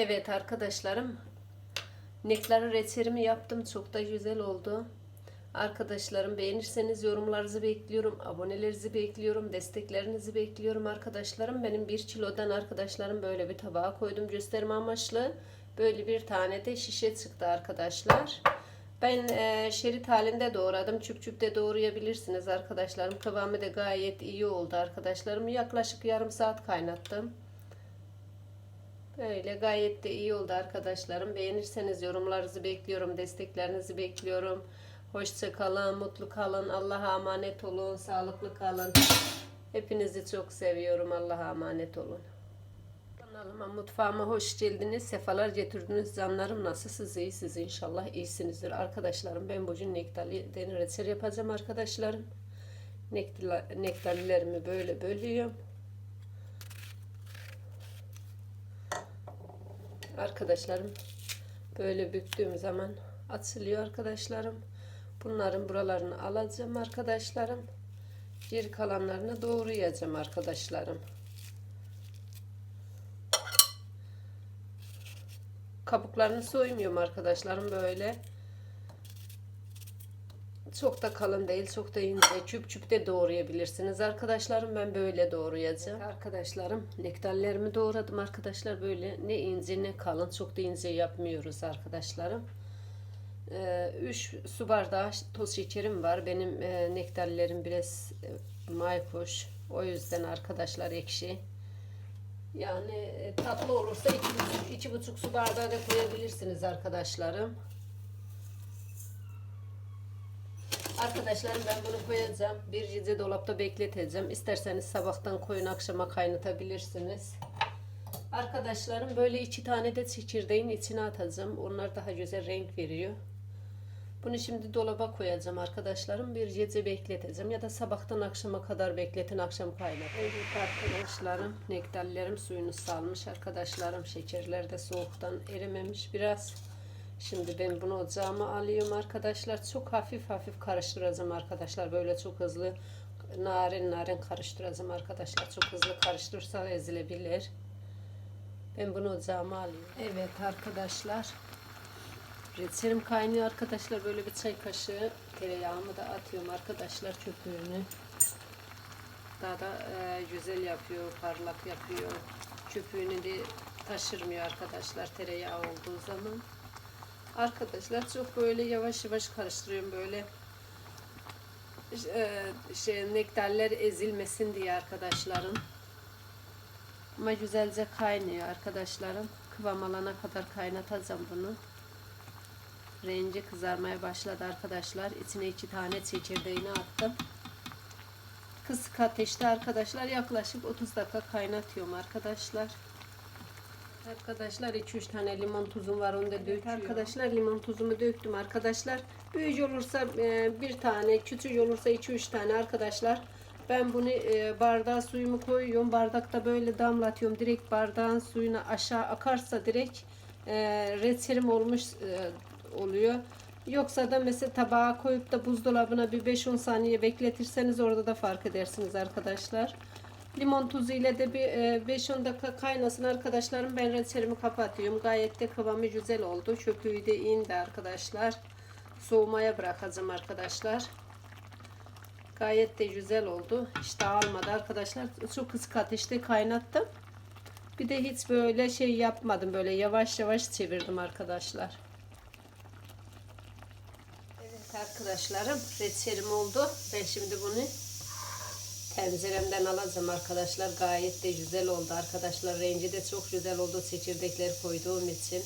Evet arkadaşlarım. Nektarı reçelimi yaptım. Çok da güzel oldu. Arkadaşlarım beğenirseniz yorumlarınızı bekliyorum. Abonelerinizi bekliyorum. Desteklerinizi bekliyorum arkadaşlarım. Benim bir kilodan arkadaşlarım böyle bir tabağa koydum gösterme amaçlı. Böyle bir tane de şişe çıktı arkadaşlar. Ben e, şerit halinde doğradım. Çüp çüp de doğrayabilirsiniz arkadaşlarım. Kıvamı da gayet iyi oldu arkadaşlarım. Yaklaşık yarım saat kaynattım. Böyle gayet de iyi oldu arkadaşlarım. Beğenirseniz yorumlarınızı bekliyorum. Desteklerinizi bekliyorum. Hoşça kalın, mutlu kalın. Allah'a emanet olun. Sağlıklı kalın. Hepinizi çok seviyorum. Allah'a emanet olun. Kanalıma, mutfağıma hoş geldiniz. Sefalar getirdiniz canlarım. Nasılsınız? İyisiniz inşallah. iyisinizdir. Arkadaşlarım ben bugün nektarlı deni reçel yapacağım arkadaşlarım. Nektarlı, nektarlılarımı böyle bölüyorum. Arkadaşlarım böyle büktüğüm zaman açılıyor arkadaşlarım. Bunların buralarını alacağım arkadaşlarım. Geri kalanlarını doğrayacağım arkadaşlarım. Kabuklarını soymuyorum arkadaşlarım böyle. Çok da kalın değil, çok da ince. Çüp çüp de doğrayabilirsiniz arkadaşlarım. Ben böyle doğrayacağım. Arkadaşlarım, nektarlarımı doğradım arkadaşlar. Böyle ne ince ne kalın, çok da ince yapmıyoruz arkadaşlarım. 3 su bardağı toz şekerim var. Benim e, nektarlarım biraz e, mayhoş. O yüzden arkadaşlar ekşi. Yani e, tatlı olursa iki buçuk, iki buçuk su bardağı da koyabilirsiniz arkadaşlarım. Arkadaşlarım ben bunu koyacağım. Bir gece dolapta bekleteceğim. İsterseniz sabahtan koyun akşama kaynatabilirsiniz. Arkadaşlarım böyle iki tane de çekirdeğin içine atacağım. Onlar daha güzel renk veriyor. Bunu şimdi dolaba koyacağım arkadaşlarım. Bir gece bekleteceğim ya da sabahtan akşama kadar bekletin akşam kaynat. Evet arkadaşlarım nektarlarım suyunu salmış arkadaşlarım. Şekerler de soğuktan erimemiş biraz. Şimdi ben bunu ocağıma alıyorum arkadaşlar. Çok hafif hafif karıştıracağım arkadaşlar. Böyle çok hızlı narin narin karıştıracağım arkadaşlar. Çok hızlı karıştırırsa ezilebilir. Ben bunu ocağıma alıyorum. Evet arkadaşlar. Reçelim kaynıyor arkadaşlar. Böyle bir çay kaşığı tereyağımı da atıyorum arkadaşlar çöpüğünü. Daha da e, güzel yapıyor, parlak yapıyor. Çöpüğünü de taşırmıyor arkadaşlar tereyağı olduğu zaman. Arkadaşlar çok böyle yavaş yavaş karıştırıyorum böyle e, şey nektarlar ezilmesin diye arkadaşlarım. Ama güzelce kaynıyor arkadaşlarım. Kıvam alana kadar kaynatacağım bunu. Rengi kızarmaya başladı arkadaşlar. İçine iki tane çekirdeğini attım. Kısık ateşte arkadaşlar yaklaşık 30 dakika kaynatıyorum arkadaşlar. Arkadaşlar 2-3 tane limon tuzum var onu da döküyorum. Arkadaşlar limon tuzumu döktüm arkadaşlar. Büyük olursa e, bir tane, küçük olursa 2-3 tane arkadaşlar. Ben bunu e, bardağa suyumu koyuyorum. Bardakta böyle damlatıyorum. Direkt bardağın suyuna aşağı akarsa direkt e, reçelim olmuş e, oluyor. Yoksa da mesela tabağa koyup da buzdolabına bir 5-10 saniye bekletirseniz orada da fark edersiniz arkadaşlar. Limon tuzu ile de bir e, 5-10 dakika kaynasın arkadaşlarım. Ben reçelimi kapatıyorum. Gayet de kıvamı güzel oldu. Çöpüğü de indi arkadaşlar. Soğumaya bırakacağım arkadaşlar. Gayet de güzel oldu. Hiç dağılmadı arkadaşlar. Çok kısık ateşte kaynattım. Bir de hiç böyle şey yapmadım. Böyle yavaş yavaş çevirdim arkadaşlar. Evet arkadaşlarım reçelim oldu. Ben şimdi bunu tenceremden alacağım arkadaşlar. Gayet de güzel oldu arkadaşlar. Rengi de çok güzel oldu çekirdekleri koyduğum için.